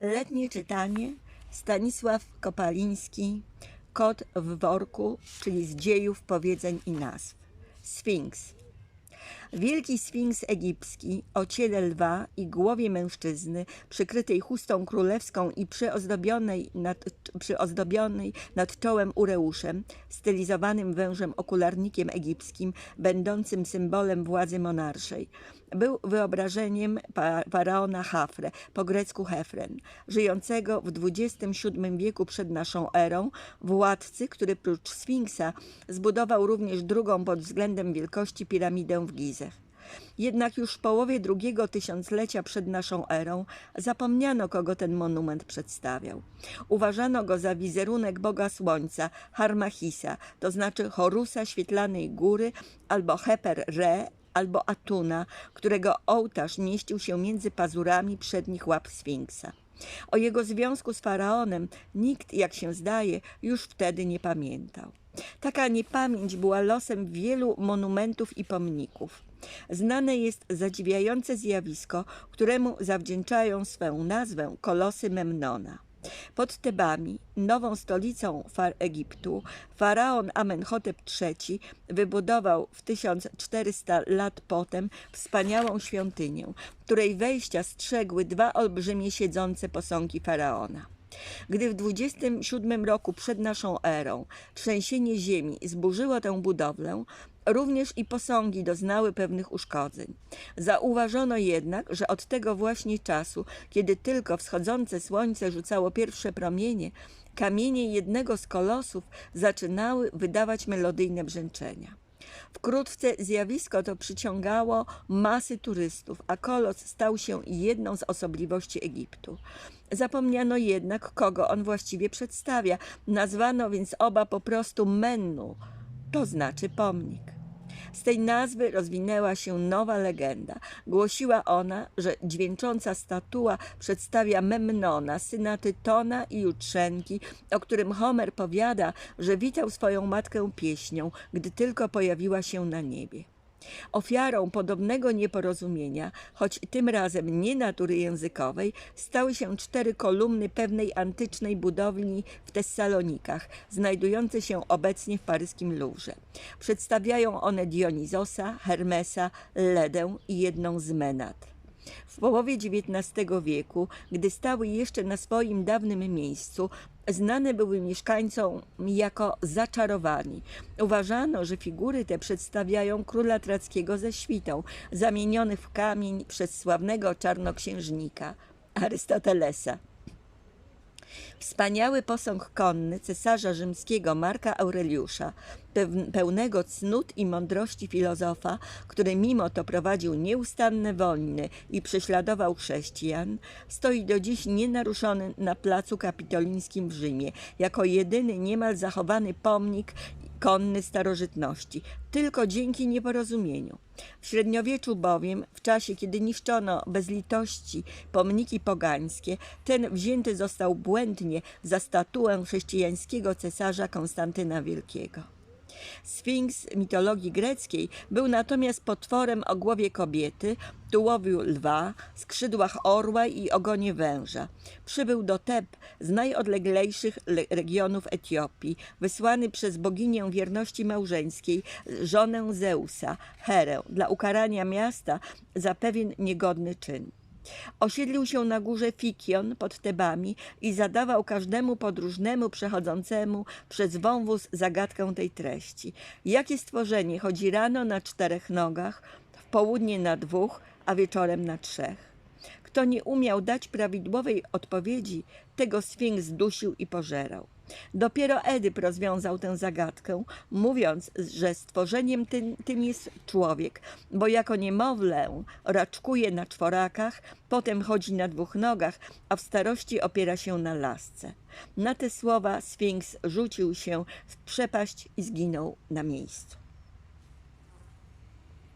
Letnie czytanie Stanisław Kopaliński Kot w worku, czyli z dziejów, powiedzeń i nazw. Sfinks. Wielki sfinks egipski o ciele lwa i głowie mężczyzny, przykrytej chustą królewską i przyozdobionej nad, przyozdobionej nad czołem ureuszem, stylizowanym wężem okularnikiem egipskim, będącym symbolem władzy monarszej. Był wyobrażeniem faraona Hafre, po grecku Hefren, żyjącego w XXVII wieku przed naszą erą, władcy, który prócz Sfinksa zbudował również drugą pod względem wielkości piramidę w Gizeh. Jednak już w połowie drugiego tysiąclecia przed naszą erą zapomniano, kogo ten monument przedstawiał. Uważano go za wizerunek boga słońca, Harmachisa, to znaczy Horusa Świetlanej Góry albo Heper-Re, albo Atuna, którego ołtarz mieścił się między pazurami przednich łap Sfinksa. O jego związku z faraonem nikt, jak się zdaje, już wtedy nie pamiętał. Taka niepamięć była losem wielu monumentów i pomników. Znane jest zadziwiające zjawisko, któremu zawdzięczają swą nazwę kolosy Memnona. Pod Tebami, nową stolicą far Egiptu, faraon Amenhotep III wybudował w 1400 lat potem wspaniałą świątynię, której wejścia strzegły dwa olbrzymie siedzące posągi faraona. Gdy w 27 roku przed naszą erą trzęsienie ziemi zburzyło tę budowlę, również i posągi doznały pewnych uszkodzeń. Zauważono jednak, że od tego właśnie czasu, kiedy tylko wschodzące słońce rzucało pierwsze promienie, kamienie jednego z kolosów zaczynały wydawać melodyjne brzęczenia. Wkrótce zjawisko to przyciągało masy turystów, a kolos stał się jedną z osobliwości Egiptu. Zapomniano jednak, kogo on właściwie przedstawia. Nazwano więc oba po prostu Mennu, to znaczy pomnik. Z tej nazwy rozwinęła się nowa legenda. Głosiła ona, że dźwięcząca statua przedstawia Memnona, syna Tytona i Jutrzenki, o którym Homer powiada, że witał swoją matkę pieśnią, gdy tylko pojawiła się na niebie. Ofiarą podobnego nieporozumienia, choć tym razem nie natury językowej, stały się cztery kolumny pewnej antycznej budowli w Tessalonikach, znajdujące się obecnie w paryskim Louvre. Przedstawiają one Dionizosa, Hermesa, Ledę i jedną z Menat. W połowie XIX wieku, gdy stały jeszcze na swoim dawnym miejscu, znane były mieszkańcom jako zaczarowani. Uważano, że figury te przedstawiają króla trackiego ze świtą, zamienionych w kamień przez sławnego czarnoksiężnika Arystotelesa. Wspaniały posąg konny cesarza rzymskiego Marka Aureliusza, pełnego cnót i mądrości filozofa, który mimo to prowadził nieustanne wojny i prześladował chrześcijan, stoi do dziś nienaruszony na placu kapitolińskim w Rzymie, jako jedyny niemal zachowany pomnik konny starożytności, tylko dzięki nieporozumieniu. W średniowieczu bowiem, w czasie kiedy niszczono bez litości pomniki pogańskie, ten wzięty został błędnie za statuę chrześcijańskiego cesarza Konstantyna Wielkiego. Sfinks mitologii greckiej był natomiast potworem o głowie kobiety, tułowiu lwa, skrzydłach orła i ogonie węża. Przybył do Teb z najodleglejszych le- regionów Etiopii, wysłany przez boginię wierności małżeńskiej, żonę Zeusa, Herę, dla ukarania miasta za pewien niegodny czyn. Osiedlił się na górze Fikion pod Tebami i zadawał każdemu podróżnemu przechodzącemu przez wąwóz zagadkę tej treści. Jakie stworzenie chodzi rano na czterech nogach, w południe na dwóch, a wieczorem na trzech? Kto nie umiał dać prawidłowej odpowiedzi, tego Sfinks dusił i pożerał. Dopiero Edyp rozwiązał tę zagadkę, mówiąc, że stworzeniem tym, tym jest człowiek, bo jako niemowlę raczkuje na czworakach, potem chodzi na dwóch nogach, a w starości opiera się na lasce. Na te słowa Sfinks rzucił się w przepaść i zginął na miejscu.